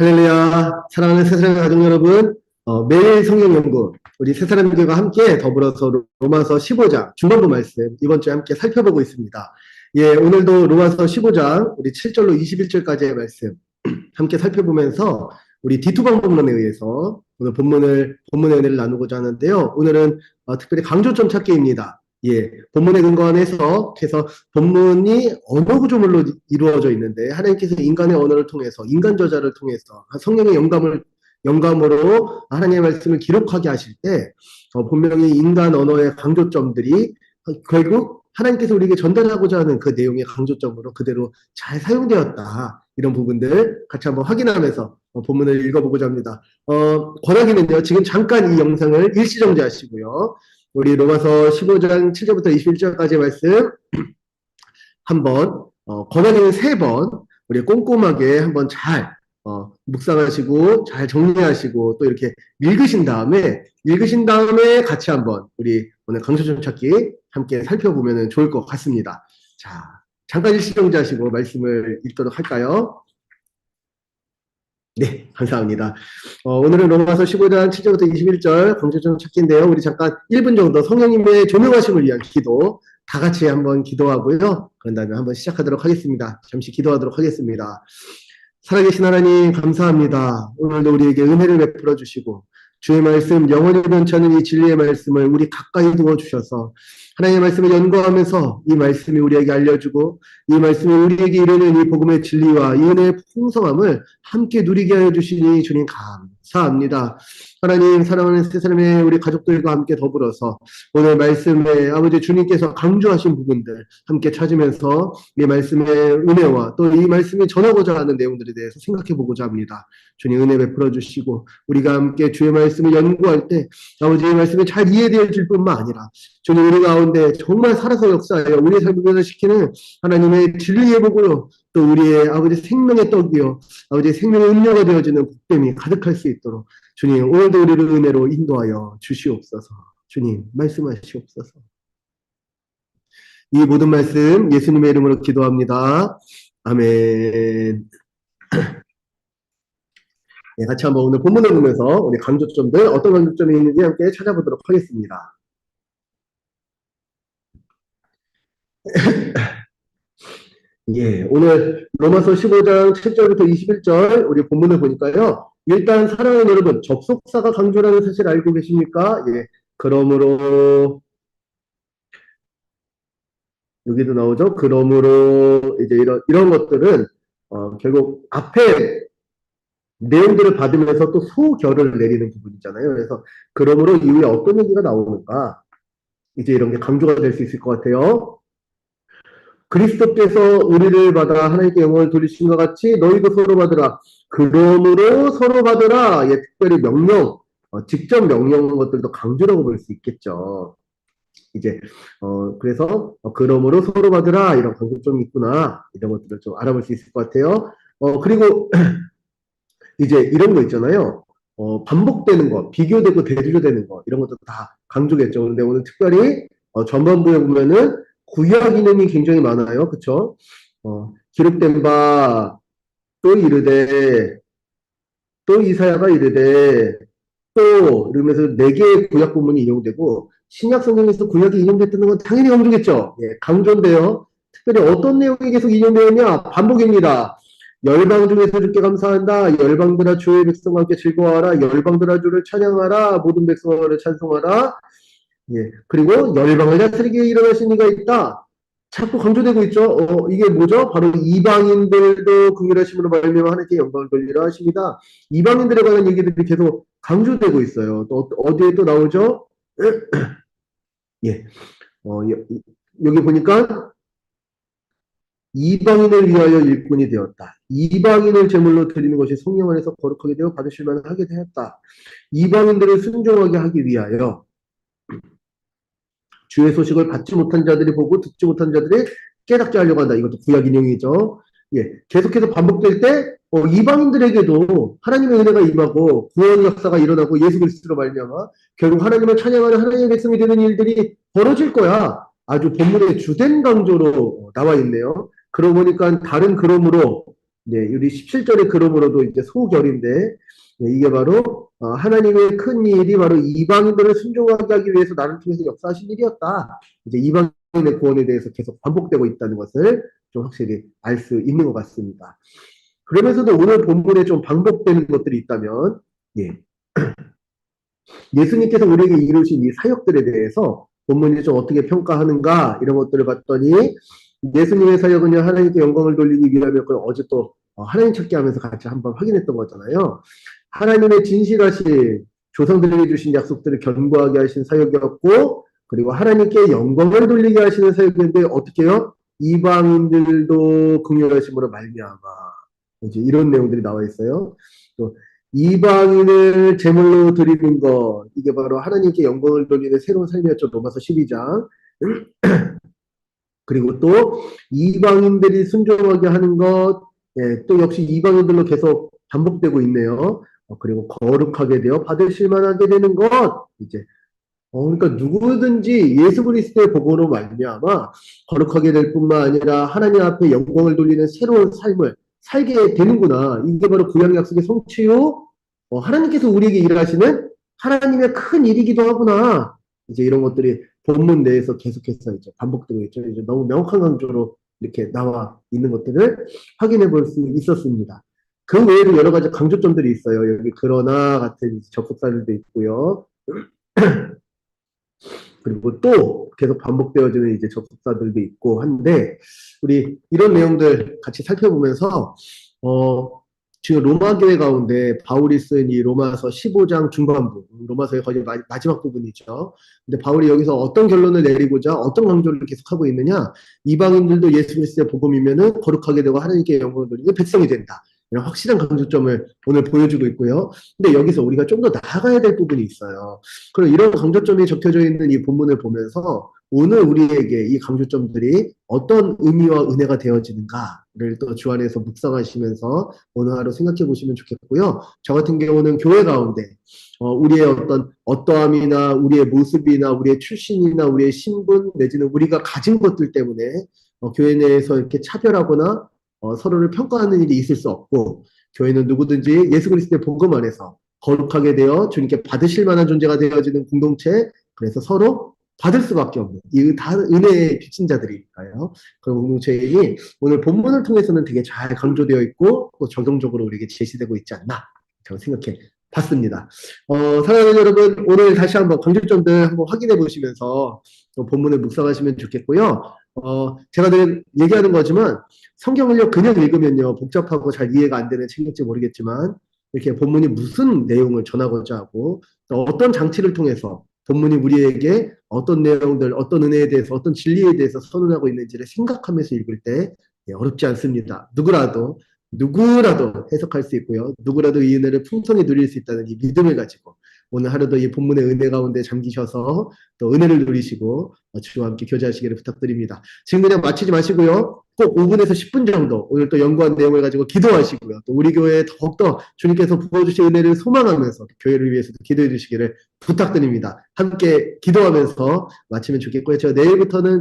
할렐루야, 사랑하는 새사랑의 가족 여러분, 어, 매일 성경 연구, 우리 새사람들과 함께 더불어서 로마서 15장 중반부 말씀 이번 주에 함께 살펴보고 있습니다. 예, 오늘도 로마서 15장 우리 7절로 21절까지의 말씀 함께 살펴보면서 우리 디투방 본문에 의해서 오늘 본문을 본문의 은혜를 나누고자 하는데요. 오늘은 어, 특별히 강조점 찾기입니다. 예, 본문에 근거해서 그래서 본문이 언어 구조물로 이루어져 있는데 하나님께서 인간의 언어를 통해서 인간 저자를 통해서 성령의 영감을 영감으로 하나님의 말씀을 기록하게 하실 때 어, 분명히 인간 언어의 강조점들이 결국 하나님께서 우리에게 전달하고자 하는 그 내용의 강조점으로 그대로 잘 사용되었다. 이런 부분들 같이 한번 확인하면서 어, 본문을 읽어보고자 합니다. 어, 권하기는요, 지금 잠깐 이 영상을 일시정지하시고요. 우리 로마서 15장 7절부터 21절까지의 말씀 한번 어, 권하기는 세 번 우리 꼼꼼하게 한번 잘 어, 묵상하시고 잘 정리하시고 또 이렇게 읽으신 다음에 읽으신 다음에 같이 한번 우리 오늘 강조점 찾기 함께 살펴보면 좋을 것 같습니다. 자, 잠깐 일시정지하시고 말씀을 읽도록 할까요? 네, 감사합니다. 어, 오늘은 로마서 15장 7절부터 21절 강조점 찾기인데요. 우리 잠깐 1분 정도 성령님의 조명하심을 위한 기도 다 같이 한번 기도하고요. 그런 다음에 한번 시작하도록 하겠습니다. 잠시 기도하도록 하겠습니다. 살아계신 하나님 감사합니다. 오늘도 우리에게 은혜를 베풀어 주시고 주의 말씀 영원히 변치않는 이 진리의 말씀을 우리 가까이 두어 주셔서 하나님의 말씀을 연구하면서 이 말씀이 우리에게 알려주고 이 말씀이 우리에게 이르는 이 복음의 진리와 이 은혜의 풍성함을 함께 누리게 하여 주시니 주님 감 사합니다. 하나님 사랑하는 세 사람의 우리 가족들과 함께 더불어서 오늘 말씀에 아버지 주님께서 강조하신 부분들 함께 찾으면서 이 말씀의 은혜와 또 이 말씀이 전하고자 하는 내용들에 대해서 생각해 보고자 합니다. 주님 은혜 베풀어 주시고 우리가 함께 주의 말씀을 연구할 때 아버지의 말씀이 잘 이해되어질 뿐만 아니라 주님 우리 가운데 정말 살아서 역사하여 우리의 삶을 변화시키는 하나님의 진리의 복으로 또 우리의 아버지 생명의 떡이요 아버지 생명의 음료가 되어지는 복됨이 가득할 수 있도록 주님 오늘도 우리를 은혜로 인도하여 주시옵소서. 주님 말씀하시옵소서. 이 모든 말씀 예수님의 이름으로 기도합니다. 아멘. 네, 같이 한번 오늘 본문을 보면서 우리 강조점들 어떤 강조점이 있는지 함께 찾아보도록 하겠습니다 예, 오늘 로마서 15장 7절부터 21절 우리 본문을 보니까요. 일단 사랑하는 여러분, 접속사가 강조라는 사실 알고 계십니까? 예, 그러므로 여기도 나오죠. 그러므로 이제 이런 이런 것들은 어, 결국 앞에 내용들을 받으면서 또 소결을 내리는 부분이잖아요. 그래서 그러므로 이후에 어떤 얘기가 나오는가 이제 이런 게 강조가 될 수 있을 것 같아요. 그리스도께서 우리를 받아 하나님께 영광을 돌리신 것 같이 너희도 서로 받으라. 그러므로 서로 받으라. 예, 특별히 명령, 어, 직접 명령한 것들도 강조라고 볼 수 있겠죠. 이제 어 그래서 어, 그러므로 서로 받으라 이런 강조점이 있구나 이런 것들을 좀 알아볼 수 있을 것 같아요. 어 그리고 이제 이런 거 있잖아요. 어 반복되는 거, 비교되고 대조되는 거 이런 것도 다 강조겠죠. 근데 오늘 특별히 어 전반부에 보면은 구약 이념이 굉장히 많아요. 그쵸? 어, 기록된 바, 또 이르되, 또 이사야가 이르되, 또, 이러면서 네 개의 구약 부문이 인용되고, 신약 성경에서 구약이 인용됐다는 건 당연히 강조겠죠. 예, 강조인데요. 특별히 어떤 내용이 계속 인용되느냐? 반복입니다. 열방 중에서 주께 감사한다. 열방들아 주의 백성과 함께 즐거워하라. 열방들아 주를 찬양하라. 모든 백성을 찬송하라. 예. 그리고 열방을 다스리게 일어나신 이가 있다. 자꾸 강조되고 있죠. 어, 이게 뭐죠? 바로 이방인들도 긍휼하심으로 말미암아 하나님께 영광을 돌리라 하십니다. 이방인들에 관한 얘기들이 계속 강조되고 있어요. 또 어디에 또 나오죠? 예. 어, 여기 보니까 이방인을 위하여 일꾼이 되었다. 이방인을 제물로 드리는 것이 성령 안에서 거룩하게 되어 받으실 만하게 되었다. 이방인들을 순종하게 하기 위하여 주의 소식을 받지 못한 자들이 보고 듣지 못한 자들이 깨닫게 하려고 한다. 이것도 구약 인용이죠. 예, 계속해서 반복될 때 어, 이방인들에게도 하나님의 은혜가 임하고 구원 역사가 일어나고 예수 그리스도로 말미암아 결국 하나님을 찬양하는 하나님의 백성이 되는 일들이 벌어질 거야. 아주 본문의 주된 강조로 나와 있네요. 그러고 보니까 다른 그러므로 이제 우리 17절의 그러므로도 이제 소결인데 네, 이게 바로 어, 하나님의 큰 일이 바로 이방인들을 순종하게 하기 위해서 나를 통해서 역사하신 일이었다. 이제 이방인의 구원에 대해서 계속 반복되고 있다는 것을 좀 확실히 알 수 있는 것 같습니다. 그러면서도 오늘 본문에 좀 반복되는 것들이 있다면 예. 예수님께서 우리에게 이루신 이 사역들에 대해서 본문이 좀 어떻게 평가하는가 이런 것들을 봤더니 예수님의 사역은요 하나님께 영광을 돌리기 위함이었고 어제 또 어, 하나님 찾기 하면서 같이 한번 확인했던 거잖아요. 하나님의 진실하신 조상들에게 주신 약속들을 견고하게 하신 사역이었고 그리고 하나님께 영광을 돌리게 하시는 사역인데 어떻게요? 이방인들도 긍휼하심으로 말미암아 이제 이런 내용들이 나와 있어요. 또 이방인을 제물로 드리는 것 이게 바로 하나님께 영광을 돌리는 새로운 삶이었죠. 로마서 12장. 그리고 또 이방인들이 순종하게 하는 것, 예, 또 역시 이방인들로 계속 반복되고 있네요. 어, 그리고 거룩하게 되어 받으실 만하게 되는 것, 이제 어, 그러니까 누구든지 예수 그리스도의 복음으로 말미암아 거룩하게 될 뿐만 아니라 하나님 앞에 영광을 돌리는 새로운 삶을 살게 되는구나. 이게 바로 구약 약속의 성취요. 어, 하나님께서 우리에게 일하시는 하나님의 큰 일이기도 하구나. 이제 이런 것들이 본문 내에서 계속해서 이제 반복되고 있죠. 이제 너무 명확한 강조로 이렇게 나와 있는 것들을 확인해 볼 수 있었습니다. 그 외에도 여러 가지 강조점들이 있어요. 여기 그러나 같은 접속사들도 있고요. 그리고 또 계속 반복되어지는 이제 접속사들도 있고 한데 우리 이런 내용들 같이 살펴보면서 어 지금 로마 교회 가운데 바울이 쓴 이 로마서 15장 중반부 로마서의 거의 마, 마지막 부분이죠. 근데 바울이 여기서 어떤 결론을 내리고자 어떤 강조를 계속하고 있느냐 이방인들도 예수 그리스도의 복음이면은 거룩하게 되고 하나님께 영광을 돌리는 백성이 된다. 이런 확실한 강조점을 오늘 보여주고 있고요. 근데 여기서 우리가 좀 더 나아가야 될 부분이 있어요. 그럼 이런 강조점이 적혀져 있는 이 본문을 보면서 오늘 우리에게 이 강조점들이 어떤 의미와 은혜가 되어지는가를 또 주 안에서 묵상하시면서 오늘 하루 생각해 보시면 좋겠고요. 저 같은 경우는 교회 가운데 어, 우리의 어떤 어떠함이나 우리의 모습이나 우리의 출신이나 우리의 신분 내지는 우리가 가진 것들 때문에 어, 교회 내에서 이렇게 차별하거나 어, 서로를 평가하는 일이 있을 수 없고 교회는 누구든지 예수 그리스도의 복음 안에서 거룩하게 되어 주님께 받으실 만한 존재가 되어지는 공동체 그래서 서로 받을 수밖에 없는 이 다 은혜의 빚진 자들이니까요. 그런 공동체이니 오늘 본문을 통해서는 되게 잘 강조되어 있고 또 적용적으로 우리에게 제시되고 있지 않나 저는 생각해 봤습니다. 어, 사랑하는 여러분 오늘 다시 한번 강조점들 한번 확인해 보시면서 본문을 묵상하시면 좋겠고요. 어, 제가 늘 얘기하는 거지만 성경을요 그냥 읽으면요 복잡하고 잘 이해가 안 되는 책일지 모르겠지만 이렇게 본문이 무슨 내용을 전하고자 하고 또 어떤 장치를 통해서 본문이 우리에게 어떤 내용들, 어떤 은혜에 대해서, 어떤 진리에 대해서 선언하고 있는지를 생각하면서 읽을 때 예, 어렵지 않습니다. 누구라도 누구라도 해석할 수 있고요. 누구라도 이 은혜를 풍성히 누릴 수 있다는 이 믿음을 가지고 오늘 하루도 이 본문의 은혜 가운데 잠기셔서 또 은혜를 누리시고 주와 함께 교제하시기를 부탁드립니다. 지금 그냥 마치지 마시고요. 꼭 5분에서 10분 정도 오늘 또 연구한 내용을 가지고 기도하시고요. 또 우리 교회에 더욱더 주님께서 부어주실 은혜를 소망하면서 교회를 위해서도 기도해 주시기를 부탁드립니다. 함께 기도하면서 마치면 좋겠고요. 제가 내일부터는